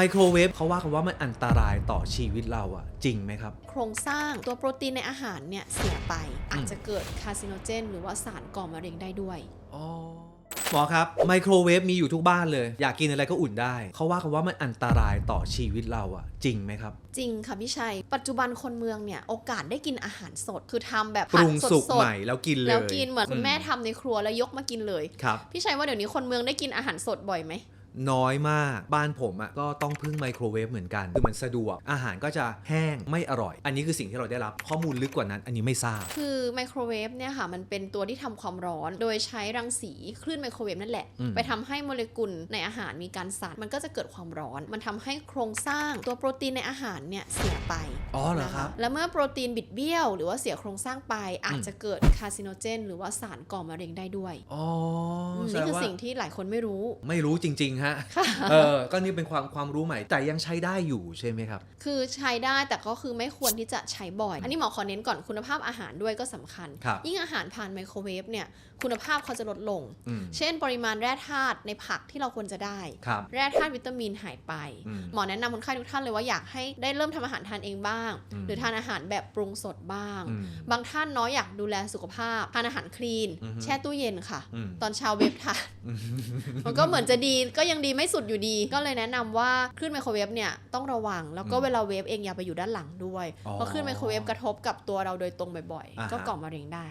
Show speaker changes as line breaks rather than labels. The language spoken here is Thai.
ไมโครเวฟเขาว่ากันว่ามันอันตรายต่อชีวิตเราอะจริงไหมครับ
โครงสร้างตัวโปรตีนในอาหารเนี่ยเสียไป อาจจะเกิดคาร์ซิโนเจน หรือว่าสารก่อมะเร็งได้ด้วย
อ๋อหมอครับไมโครเวฟมีอยู่ทุกบ้านเลย อยากกินอะไรก็อุ่นได้ เขาว่ากันว่ามันอันตรายต่อชีวิตเราอะจริงไหมครับ
จริงค่ะพี่ชัย ปัจจุบันคนเมืองเนี่ย โอกาสได้กินอาหารสด คือทำแบบ
ปรุงสุก
ผัด
ใหม่แล้วกินเลย
แล้วกินเหมือนคุณแม่ทำในครัวแล้วยกมากินเลย
ครับ
พี่ชัยว่าเดี๋ยวนี้คนเมืองได้กินอาหารสดบ่อยไหม
น้อยมากบ้านผมอะก็ต้องพึ่งไมโครเวฟเหมือนกัน คือมันสะดวก อาหารก็จะแห้งไม่อร่อย อันนี้คือสิ่งที่เราได้รับข้อมูลลึกกว่านั้น อันนี้ไม่ทราบ
คือไมโครเวฟเนี่ยค่ะมันเป็นตัวที่ทำความร้อน โดยใช้รังสีคลื่นไมโครเวฟนั่นแหละ
อืม
ไปทำให้โมเลกุลในอาหารมีการสั่นมันก็จะเกิดความร้อน มันทำให้โครงสร้างตัวโปรตีนในอาหารเนี่ยเสียไป
อ๋อเหรอครับ
นะคะแล้วเมื่อโปรตีนบิดเบี้ยว หรือว่าเสียโครงสร้างไปอาจจะเกิดคาร์ซิโนเจน หรือว่าสารก่อมะเร็งได้ด้วย
อ๋อ
ม
แสด
นี่
ง
คือ
ว่า
สิ่งที่หลายคนไม่รู้
ไม่รู้จริงๆฮะเออก็นี่เป็นความความรู้ใหม่ แต่ยังใช้ได้อยู่ใช่ไหมครับ
คือใช้ได้แต่ก็คือไม่ควรที่จะใช้บ่อย อันนี้หมอขอเน้นก่อนคุณภาพอาหารด้วยก็สำคัญ
ครับ
ยิ่งอาหารผ่านไมโครเวฟเนี่ยคุณภาพเขาจะลดลง
อืม
เช่น ปริมาณแร่ธาตุในผักที่เราควรจะได้
ครับ
แร่ธาตุวิตามินหายไป
อืม
หมอแนะนำคนไข้ทุกท่านเลยว่าอยากให้ได้เริ่มทำอาหารทานเองบ้าง
อืม
หรือทานอาหารแบบปรุงสดบ้าง
อืม
บางท่านเนาะอยากดูแลสุขภาพ ทานอาหารคลีน
อือฮึ
แช่ตู้เย็นค่ะ
อืม
ตอนเช้าเวฟทานมันก็เหมือนจะดีก็ยังดีไม่สุดอยู่ดี ก็เลยแนะนำว่าคลื่นไมโครเวฟเนี่ยต้องระวัง แล้วก็
อืม
เวลาเวฟเองอย่าไปอยู่ด้านหลังด้วย
อ๋อ
เพราะคลื่นไมโครเวฟกระทบกับตัวเราโดยตรงบ่อย
อ่าฮะ
ๆก็ก่อมะเร็งได้